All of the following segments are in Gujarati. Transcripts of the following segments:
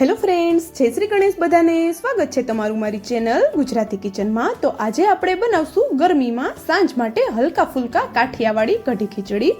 હેલો ફ્રેન્ડ્સ, જય શ્રી ગણેશ બધાને. સ્વાગત છે તમારું મારી ચેનલ ગુજરાતી કિચનમાં. તો આજે આપણે બનાવશું ગરમીમાં સાંજ માટે હલકા ફુલકા કાઠિયાવાડી કઢી ખીચડી.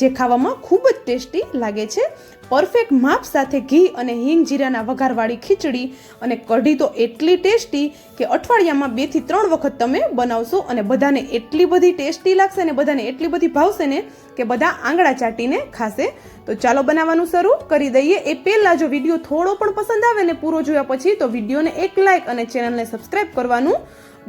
જે ખાવામાં ખૂબ જ ટેસ્ટી લાગે છે. પરફેક્ટ માપ સાથે ઘી અને હિંગ જીરાના વઘારવાળી ખીચડી અને કઢી તો એટલી ટેસ્ટી કે અઠવાડિયામાં બેથી ત્રણ વખત તમે બનાવશો અને બધાને એટલી બધી ટેસ્ટી લાગશે અને બધાને એટલી બધી ભાવશે ને કે બધા આંગળા ચાટીને ખાશે. તો ચાલો બનાવવાનું શરૂ કરી દઈએ. એ પહેલાં જો વીડિયો થોડો પણ પસંદ આવે ને પૂરો જોયા પછી તો વિડીયોને એક લાઇક અને ચેનલને સબસ્ક્રાઈબ કરવાનું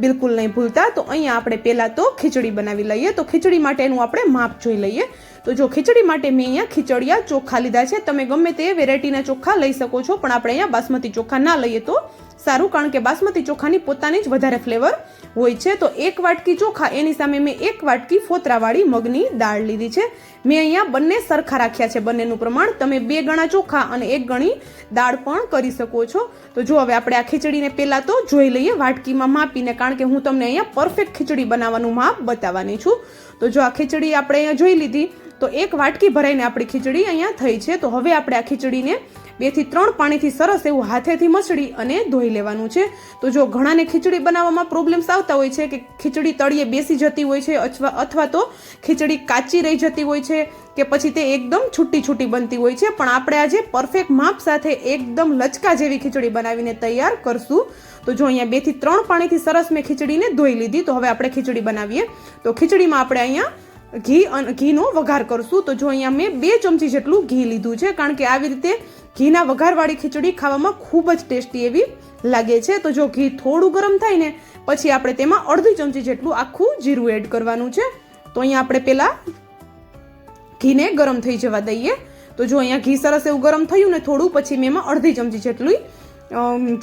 બિલકુલ નહીં ભૂલતા. તો અહીંયા આપણે પહેલાં તો ખીચડી બનાવી લઈએ. તો ખીચડી માટેનું આપણે માપ જોઈ લઈએ. તો જો ખીચડી માટે મેં અહીંયા ખીચડિયા ચોખ્ખા લીધા છે. તમે ગમે તે વેરાયટીના ચોખ્ખા લઈ શકો છો, પણ આપણે અહીંયા બાસમતી ચોખ્ખા ના લઈએ તો. સારું, કારણ કે બાસમતી ચોખાની પોતાની જ વધારે ફ્લેવર હોય છે. તો એક વાટકી ચોખા, એની સામે મેં એક વાટકી ફોતરાવાળી મગની દાળ લીધી છે. મેં અહીંયા બંને સરખા રાખ્યા છે, બંનેનું પ્રમાણ. તમે બે ગણા ચોખા અને એક ગણી દાળ પણ કરી શકો છો. તો જો હવે આપણે આ ખીચડીને પહેલાં તો જોઈ લઈએ વાટકીમાં માપીને, કારણ કે હું તમને અહીંયા પરફેક્ટ ખીચડી બનાવવાનું માપ બતાવવાની છું. તો જો આ ખીચડી આપણે અહીંયા જોઈ લીધી, તો એક વાટકી ભરાઈને આપણી ખીચડી અહીંયા થઈ છે. તો હવે આપણે આ ખીચડીને બેથી ત્રણ પાણીથી સરસ એવું હાથેથી મસળી અને ધોઈ લેવાનું છે. તો જો ઘણાને ખીચડી બનાવવામાં પ્રોબ્લેમ્સ આવતા હોય છે કે ખીચડી તળીએ બેસી જતી હોય છે અથવા અથવા તો ખીચડી કાચી રહી જતી હોય છે કે પછી તે એકદમ છૂટી છૂટી બનતી હોય છે. પણ આપણે આજે પરફેક્ટ માપ સાથે એકદમ લચકા જેવી ખીચડી બનાવીને તૈયાર કરશું. તો જો અહીંયા બેથી ત્રણ પાણીથી સરસ મેં ખીચડીને ધોઈ લીધી, તો હવે આપણે ખીચડી બનાવીએ. તો ખીચડીમાં આપણે અહીંયા ઘી અને, ઘીનો વઘાર કરશું. તો જો અહીંયા મેં બે ચમચી જેટલું ઘી લીધું છે, કારણ કે આવી રીતે ઘીના વઘારવાળી ખીચડી ખાવામાં ખૂબ જ ટેસ્ટી એવી લાગે છે. તો જો ઘી થોડું ગરમ થાય ને, પછી આપણે તેમાં અડધી ચમચી જેટલું આખું જીરું એડ કરવાનું છે. તો અહીંયા આપણે પહેલાં ઘીને ગરમ થઈ જવા દઈએ. તો જો અહીંયા ઘી સરસ એવું ગરમ થયું ને થોડું, પછી મેં એમાં અડધી ચમચી જેટલું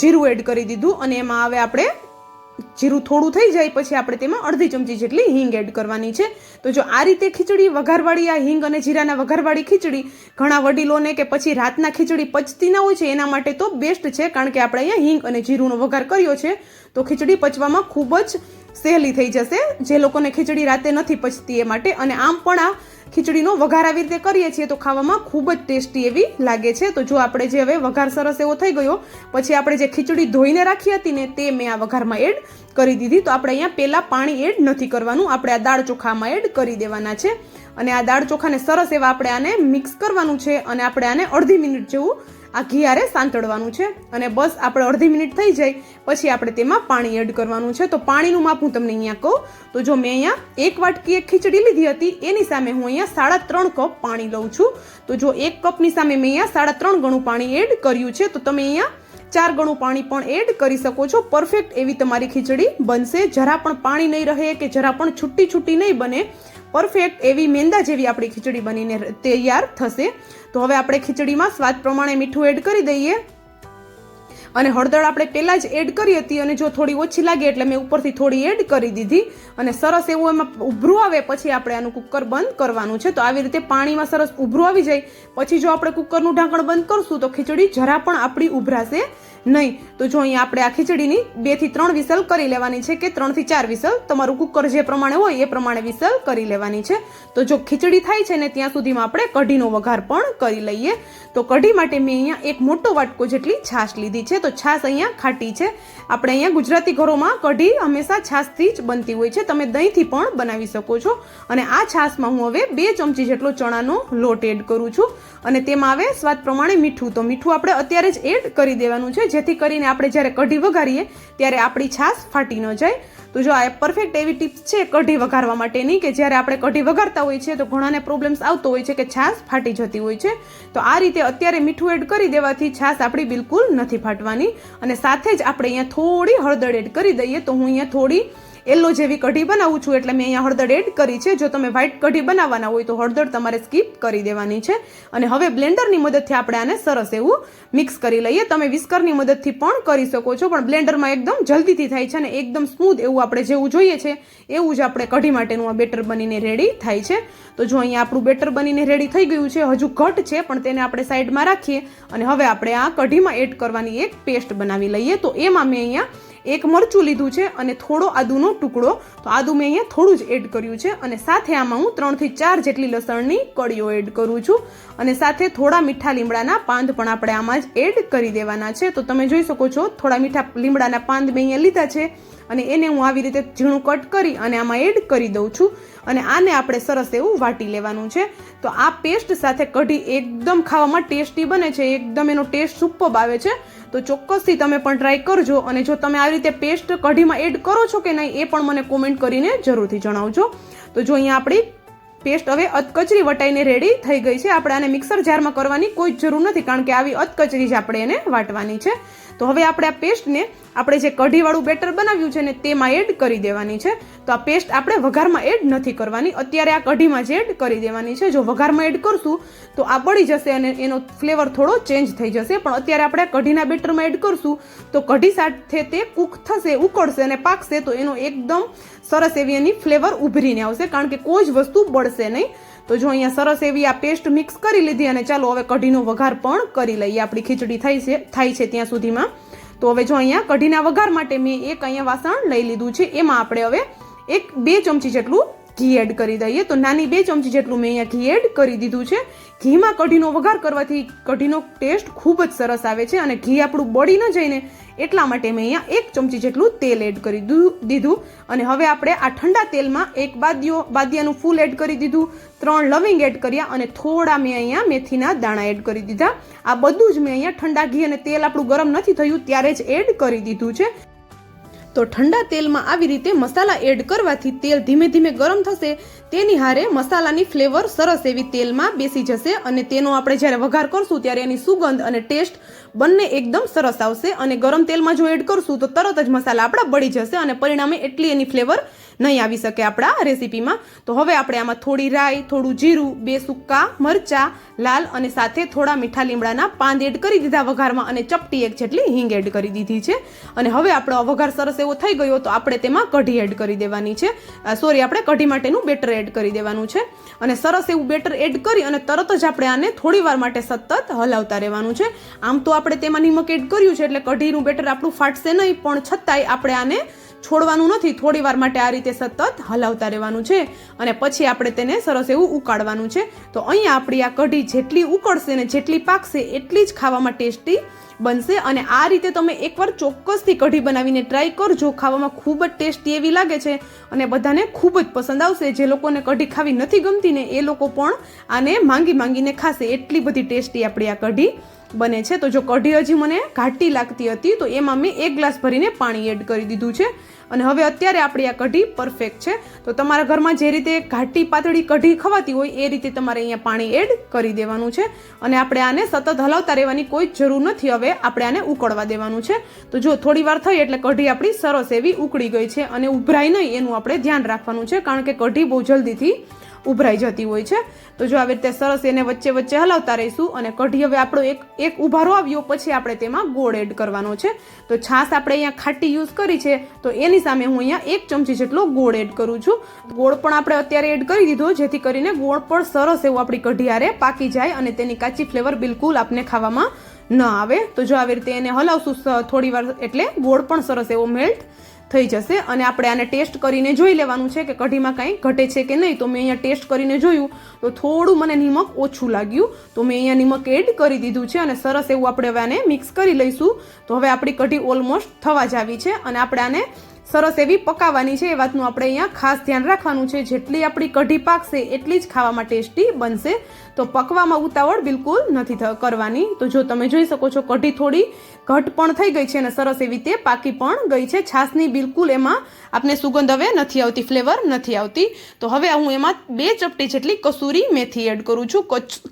જીરું એડ કરી દીધું. અને એમાં હવે આપણે જીરું થોડું થઈ જાય પછી આપણે તેમાં અડધી ચમચી જેટલી હિંગ એડ કરવાની છે. તો જો આ રીતે ખીચડી, વઘારવાળી આ હિંગ અને જીરાના વઘારવાળી ખીચડી ઘણા વડીલોને કે પછી રાતના ખીચડી પચતી ના હોય છે, એના માટે તો બેસ્ટ છે, કારણ કે આપણે અહીંયા હિંગ અને જીરુંનો વઘાર કર્યો છે. તો ખીચડી પચવામાં ખૂબ જ સહેલી થઈ જશે. જે લોકોને ખીચડી રાતે નથી પચતી એ માટે અને આમ પણ આ ખીચડીનો વઘાર આવી રીતે કરીએ છીએ તો ખાવામાં ખૂબ જ ટેસ્ટી એવી લાગે છે. તો જો આપણે જે હવે વઘાર સરસ એવો થઈ ગયો, પછી આપણે જે ખીચડી ધોઈને રાખી હતી ને તે મેં આ વઘારમાં એડ કરી દીધી. તો આપણે અહીંયા પહેલાં પાણી એડ નથી કરવાનું, આપણે આ દાળ ચોખામાં એડ કરી દેવાના છે. અને આ દાળ ચોખાને સરસ એવા આપણે આને મિક્સ કરવાનું છે અને આપણે આને અડધી મિનિટ જેવું આ ઘિયારે સાંતળવાનું છે અને બસ આપણે અડધી મિનિટ થઈ જાય, પછી આપણે તેમાં પાણી એડ કરવાનું છે. તો પાણીનું માપ હું તમને અહીંયા કહું. તો જો મેં અહીંયા એક વાટકી એક ખીચડી લીધી હતી, એની સામે હું અહીંયા સાડા ત્રણ કપ પાણી લઉં છું. તો જો એક કપની સામે મેં અહીંયા સાડા ત્રણ ગણું પાણી એડ કર્યું છે, તો તમે અહીંયા ચાર ગણું પાણી પણ એડ કરી શકો છો. પરફેક્ટ એવી તમારી ખીચડી બનશે. જરા પણ પાણી નહીં રહે કે જરા પણ છૂટી છૂટી નહીં બને. પરફેક્ટ એવી મેંદા જેવી આપણી ખીચડી બનીને તૈયાર થશે. તો હવે આપણે ખીચડીમાં સ્વાદ પ્રમાણે મીઠું એડ કરી દઈએ. અને હળદર આપણે પહેલાં જ એડ કરી હતી અને જો થોડી ઓછી લાગે એટલે મેં ઉપરથી થોડી એડ કરી દીધી. અને સરસ એવું એમાં ઉભરું આવે પછી આપણે આનું કુકર બંધ કરવાનું છે. તો આવી રીતે પાણીમાં સરસ ઉભરું આવી જાય. પછી જો આપણે કુકરનું ઢાંકણ બંધ કરશું તો ખીચડી જરા પણ આપણી ઉભરાશે નહીં, તો જો અહીંયા આપણે આ ખીચડીની બેથી ત્રણ વિસલ કરી લેવાની છે કે ત્રણથી ચાર વિસલ? તમારું કુકર જે પ્રમાણે હોય એ પ્રમાણે વિસલ કરી લેવાની છે. તો જો ખીચડી થાય છે ને ત્યાં સુધીમાં આપણે કઢીનો વઘાર પણ કરી લઈએ. તો કઢી માટે મેં અહીંયા એક મોટો વાટકો જેટલી છાશ લીધી છે. તો છાશ અહીંયા ખાટી છે. આપણે અહીંયા ગુજરાતી ઘરોમાં કઢી હંમેશા છાશથી જ બનતી હોય છે. તમે દહીંથી પણ બનાવી શકો છો. અને આ છાશમાં હું હવે બે ચમચી જેટલો ચણાનો લોટ એડ કરું છું. અને તેમાં આવે સ્વાદ પ્રમાણે મીઠું. તો મીઠું આપણે અત્યારે જ એડ કરી દેવાનું છે. જેથી કરીને આપણે જ્યારે કઢી વઘારીએ, ત્યારે આપણી છાશ ફાટી ન જાય. તો જો આ પરફેક્ટ એવી ટિપ્સ છે કઢી વઘારવા માટેની કે જ્યારે આપણે કઢી વઘારતા હોય છે તો ઘણાને પ્રોબ્લેમ્સ આવતો હોય છે કે છાશ ફાટી જતી હોય છે. તો આ રીતે અત્યારે મીઠું એડ કરી દેવાથી છાશ આપણી બિલકુલ નથી ફાટવાની. અને સાથે જ આપણે અહીંયા થોડી હળદર એડ કરી દઈએ તો હું અહીંયા થોડી યલો જેવી કઢી બનાવું છું એટલે મેં અહીંયા હળદર એડ કરી છે. જો તમે વ્હાઈટ કઢી બનાવવાના હોય તો હળદર તમારે સ્કીપ કરી દેવાની છે. અને હવે બ્લેન્ડરની મદદથી આપણે આને સરસ એવું મિક્સ કરી લઈએ. તમે વિસ્કરની મદદથી પણ કરી શકો છો, પણ બ્લેન્ડરમાં એકદમ જલ્દીથી થાય છે અને એકદમ સ્મૂથ એવું આપણે જેવું જોઈએ છે, એવું જ આપણે કઢી માટેનું આ બેટર બનીને રેડી થાય છે. તો જો અહીંયા આપણું બેટર બનીને રેડી થઈ ગયું છે, હજુ ઘટ છે, પણ તેને આપણે સાઈડમાં રાખીએ. અને હવે આપણે આ કઢીમાં એડ કરવાની એક પેસ્ટ બનાવી લઈએ. તો એમાં મેં અહીંયા એક મરચું લીધું છે અને થોડો આદુનો ટુકડો. તો આદુ મેં અહીંયા થોડું જ એડ કર્યું છે અને સાથે આમાં હું ત્રણથી ચાર જેટલી લસણની કળીઓ એડ કરું છું. અને સાથે થોડા મીઠા લીમડાના પાંદ પણ આપણે આમાં જ એડ કરી દેવાના છે. તો તમે જોઈ શકો છો, થોડા મીઠા લીમડાના પાંદ મેં અહીંયા લીધા છે. અને એને હું આવી રીતે ઝીણું કટ કરી અને આમાં એડ કરી દઉં છું અને આને આપણે સરસ એવું વાટી લેવાનું છે. તો આ પેસ્ટ સાથે કઢી એકદમ ખાવામાં ટેસ્ટી બને છે, એકદમ એનો ટેસ્ટ સુપર આવે છે. તો ચોક્કસથી તમે પણ ટ્રાય કરજો અને જો તમે આવી રીતે પેસ્ટ કઢીમાં એડ કરો છો કે નહીં એ પણ મને કોમેન્ટ કરીને જરૂરથી જણાવજો. તો જો અહીંયા આપણી પેસ્ટ હવે અધકચરી વટાઈને રેડી થઈ ગઈ છે. આપણે આને મિક્સર જારમાં કરવાની કોઈ જરૂર નથી, કારણ કે આવી અધકચરી જ આપણે એને વાટવાની છે. તો હવે આપણે આ પેસ્ટને આપણે જે કઢીવાળું બેટર બનાવ્યું છે ને તેમાં એડ કરી દેવાની છે. તો આ પેસ્ટ આપણે વઘારમાં એડ નથી કરવાની. અત્યારે આ કઢીમાં જ એડ કરી દેવાની છે. જો વઘારમાં એડ કરશું, તો આ બળી જશે અને એનો ફ્લેવર થોડો ચેન્જ થઈ જશે. પણ અત્યારે આપણે કઢીના બેટરમાં એડ કરશું, તો કઢી સાથે તે કૂક થશે, ઉકળશે અને પાકશે, તો એનો એકદમ સરસ એવી એની ફ્લેવર ઉભરીને આવશે, કારણ કે કોઈ જ વસ્તુ બળશે નહીં. તો જો અહીંયા સરસ એવી આ પેસ્ટ મિક્સ કરી લીધી અને ચાલો હવે કઢીનો વઘાર પણ કરી લઈએ. આપણી ખીચડી થાય છે થાય છે ત્યાં સુધીમાં. તો હવે જો અહીંયા કઢીના વઘાર માટે મેં એક અહીંયા વાસણ લઈ લીધું છે, એમાં આપણે હવે એક બે ચમચી જેટલું ઘી એડ કરી દઈએ. તો નાની બે ચમચી જેટલું મેં અહીંયા ઘી એડ કરી દીધું છે. ઘીમાં કઢીનો વઘાર કરવાથી કઢીનો ટેસ્ટ ખૂબ જ સરસ આવે છે અને ઘી આપણું બળી ન જઈને એટલા માટે મેં અહીંયા એક ચમચી જેટલું તેલ એડ કરી દીધું અને હવે આપણે આ ઠંડા તેલમાં એક બાદીઓ બાદિયાનું ફૂલ એડ કરી દીધું. ત્રણ લવિંગ એડ કર્યા અને થોડા મેં અહીંયા મેથીના દાણા એડ કરી દીધા. આ બધું જ મેં અહીંયા ઠંડા ઘી અને તેલ આપણું ગરમ નથી થયું ત્યારે જ એડ કરી દીધું છે. તો ઠંડા તેલમાં આવી રીતે મસાલા એડ કરવાથી તેલ ધીમે ધીમે ગરમ થશે. તેની હારે મસાલાની ફ્લેવર સરસ એવી તેલમાં બેસી જશે અને તેનો આપણે જ્યારે વઘાર કરશું ત્યારે એની સુગંધ અને ટેસ્ટ બંને એકદમ સરસ આવશે અને ગરમ તેલમાં જો એડ કરશું તો તરત જ મસાલા આપણા બળી જશે અને પરિણામે એટલી એની ફ્લેવર નહીં આવી શકે આપણા રેસીપીમાં. તો હવે આપણે આમાં થોડી રાઈ, થોડું જીરું, બે સૂકા મરચાં, લાલ અને સાથે થોડા મીઠા લીમડાના પાંદ એડ કરી દીધા વઘારમાં અને ચપટી એક જેટલી હિંગ એડ કરી દીધી છે. અને હવે આપણો વઘાર સરસ એવો થઈ ગયો તો આપણે તેમાં કઢી એડ કરી દેવાની છે. સોરી, આપણે કઢી માટેનું બેટર એડ કરી દેવાનું છે. અને સરસ એવું બેટર એડ કરી અને તરત જ આપણે આને થોડી વાર માટે સતત હલાવતા રહેવાનું છે. આમ તો આપણે તેમાં નિમક એડ કર્યું છે એટલે કઢીનું બેટર આપણું ફાટશે નહીં, પણ છતાંય આપણે આને છોડવાનું નથી, થોડી વાર માટે આ રીતે સતત હલાવતા રહેવાનું છે અને પછી આપણે તેને સરસ એવું ઉકાળવાનું છે. તો અહીંયા આપણી આ કઢી જેટલી ઉકળશે ને જેટલી પાકશે એટલી જ ખાવામાં ટેસ્ટી બનશે અને આ રીતે તમે એકવાર ચોક્કસથી કઢી બનાવીને ટ્રાય કરજો. ખાવામાં ખૂબ જ ટેસ્ટી એવી લાગે છે અને બધાને ખૂબ જ પસંદ આવશે. જે લોકોને કઢી ખાવી નથી ગમતી ને એ લોકો પણ આને માંગી માંગીને ખાશે. એટલી બધી ટેસ્ટી આપણી આ કઢી બને છે. તો જો કઢી હજી મને ઘાટી લાગતી હતી, તો એમાં મેં એક ગ્લાસ ભરીને પાણી એડ કરી દીધું છે. અને હવે અત્યારે આપણી આ કઢી પરફેક્ટ છે. તો તમારા ઘરમાં જે રીતે ઘાટી પાતળી કઢી ખવાતી હોય, એ રીતે તમારે અહીંયા પાણી એડ કરી દેવાનું છે. અને આપણે આને સતત હલાવતા રહેવાની કોઈ જરૂર નથી. હવે આપણે આને ઉકળવા દેવાનું છે. તો જો થોડી વાર થઈ એટલે કઢી આપણી સરસ એવી ઉકળી ગઈ છે. અને ઉભરાય નહીં, એનું આપણે ધ્યાન રાખવાનું છે, કારણ કે કઢી બહુ જલ્દીથી ઉભરાઈ જતી હોય છે. તો જો આવી રીતે સરસ એને વચ્ચે વચ્ચે હલાવતા રહીશું અને કઢી હવે આપણો એક એક ઉભારો આવ્યો, પછી આપણે તેમાં ગોળ એડ કરવાનો છે. તો છાશ આપણે અહીંયા ખાટી યુઝ કરી છે. તો એની સામે હું અહીંયા એક ચમચી જેટલો ગોળ એડ કરું છું. ગોળ પણ આપણે અત્યારે એડ કરી દીધો, જેથી કરીને ગોળ પણ સરસ એવું આપણી કઢી પાકી જાય અને તેની કાચી ફ્લેવર બિલકુલ આપણે ખાવામાં ન આવે. તો જો આવી રીતે એને હલાવશું થોડી વાર એટલે ગોળ પણ સરસ એવો મેલ્ટ થઈ જશે અને આપણે આને ટેસ્ટ કરીને જોઈ લેવાનું છે કે કઢીમાં કાંઈ ઘટે છે કે નહીં. તો મેં અહીંયા ટેસ્ટ કરીને જોયું, તો થોડું મને નિમક ઓછું લાગ્યું. તો મેં અહીંયા નિમક એડ કરી દીધું છે અને સરસ એવું આપણે હવે આને મિક્સ કરી લઈશું. તો હવે આપણી કઢી ઓલમોસ્ટ થવા જ આવી છે અને આપણે આને સરસ એવી પકાવવાની છે. એ વાતનું આપણે અહીંયા ખાસ ધ્યાન રાખવાનું છે. જેટલી આપણી કઢી પાકશે, એટલી જ ખાવામાં ટેસ્ટી બનશે. તો પકવામાં ઉતાવળ બિલકુલ નથી કરવાની. તો જો તમે જોઈ શકો છો, કઢી થોડી ઘટ પણ થઈ ગઈ છે અને સરસ એવી રીતે પાકી પણ ગઈ છે. છાશની બિલકુલ એમાં આપને સુગંધ હવે નથી આવતી, ફ્લેવર નથી આવતી. તો હવે હું એમાં બે ચપટી જેટલી કસૂરી મેથી એડ કરું છું.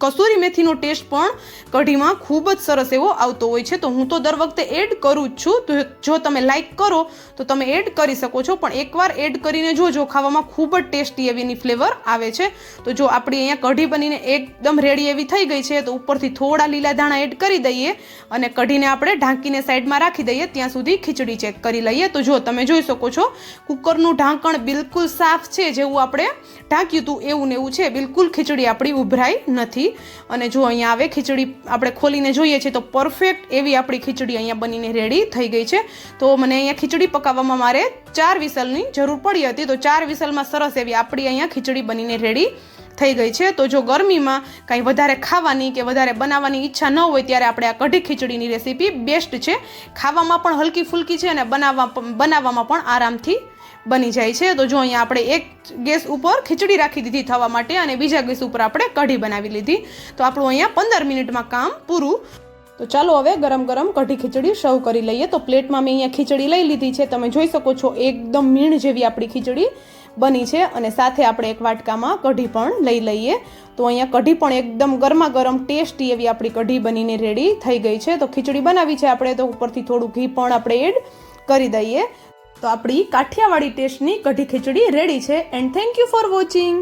કસૂરી મેથીનો ટેસ્ટ પણ કઢીમાં ખૂબ જ સરસ એવો આવતો હોય છે. તો હું તો દર વખતે એડ કરું જ છું. તો જો તમે લાઈક કરો, તો તમે એડ કરી શકો છો. પણ એકવાર એડ કરીને જોજો, ખાવામાં ખૂબ જ ટેસ્ટી એવી એની ફ્લેવર આવે છે. તો જો આપણી અહીંયા કઢી બનીને એક એકદમ રેડી એવી થઈ ગઈ છે, તો ઉપરથી થોડા લીલા ધાણા એડ કરી દઈએ અને કઢીને આપણે ઢાંકીને સાઈડમાં રાખી દઈએ. ત્યાં સુધી ખીચડી ચેક કરી લઈએ. તો જો તમે જોઈ શકો છો, કુકરનું ઢાંકણ બિલકુલ સાફ છે જેવું આપણે ઢાંક્યું હતું, એવું ને એવું છે. બિલકુલ ખીચડી આપણી ઉભરાઈ નથી. અને જો અહીંયા આવે ખીચડી આપણે ખોલીને જોઈએ છીએ, તો પરફેક્ટ એવી આપણી ખીચડી અહીંયા બનીને રેડી થઈ ગઈ છે. તો મને અહીંયા ખીચડી પકાવવામાં મારે ચાર વિસલની જરૂર પડી હતી. તો ચાર વિસલમાં સરસ એવી આપણી અહીંયા ખીચડી બનીને રેડી થઈ ગઈ છે, તો જો ગરમીમાં કાંઈ વધારે ખાવાની કે વધારે બનાવવાની ઈચ્છા ન હોય ત્યારે આપણે આ કઢી ખીચડીની રેસીપી બેસ્ટ છે. ખાવામાં પણ હલકી ફુલકી છે અને બનાવવા બનાવવામાં પણ આરામથી બની જાય છે. તો જો અહીંયા આપણે એક ગેસ ઉપર ખીચડી રાખી દીધી થવા માટે અને બીજા ગેસ ઉપર આપણે કઢી બનાવી લીધી. તો આપણું અહીંયા પંદર મિનિટમાં કામ પૂરું. તો ચાલો હવે ગરમ ગરમ કઢી ખીચડી સર્વ કરી લઈએ. તો પ્લેટમાં મેં અહીંયા ખીચડી લઈ લીધી છે. તમે જોઈ શકો છો, એકદમ મીણ જેવી આપણી ખીચડી. બની છે અને સાથે આપણે એક વાટકામાં કઢી પણ લઈ લઈએ. તો અહીંયા કઢી પણ એકદમ ગરમા ગરમ ટેસ્ટી એવી આપણી કઢી બનીને રેડી થઈ ગઈ છે. તો ખીચડી બનાવી છે આપણે, તો ઉપરથી થોડું ઘી પણ આપણે એડ કરી દઈએ. તો આપણી કાઠિયાવાડી ટેસ્ટની કઢી ખીચડી રેડી છે. And thank you for watching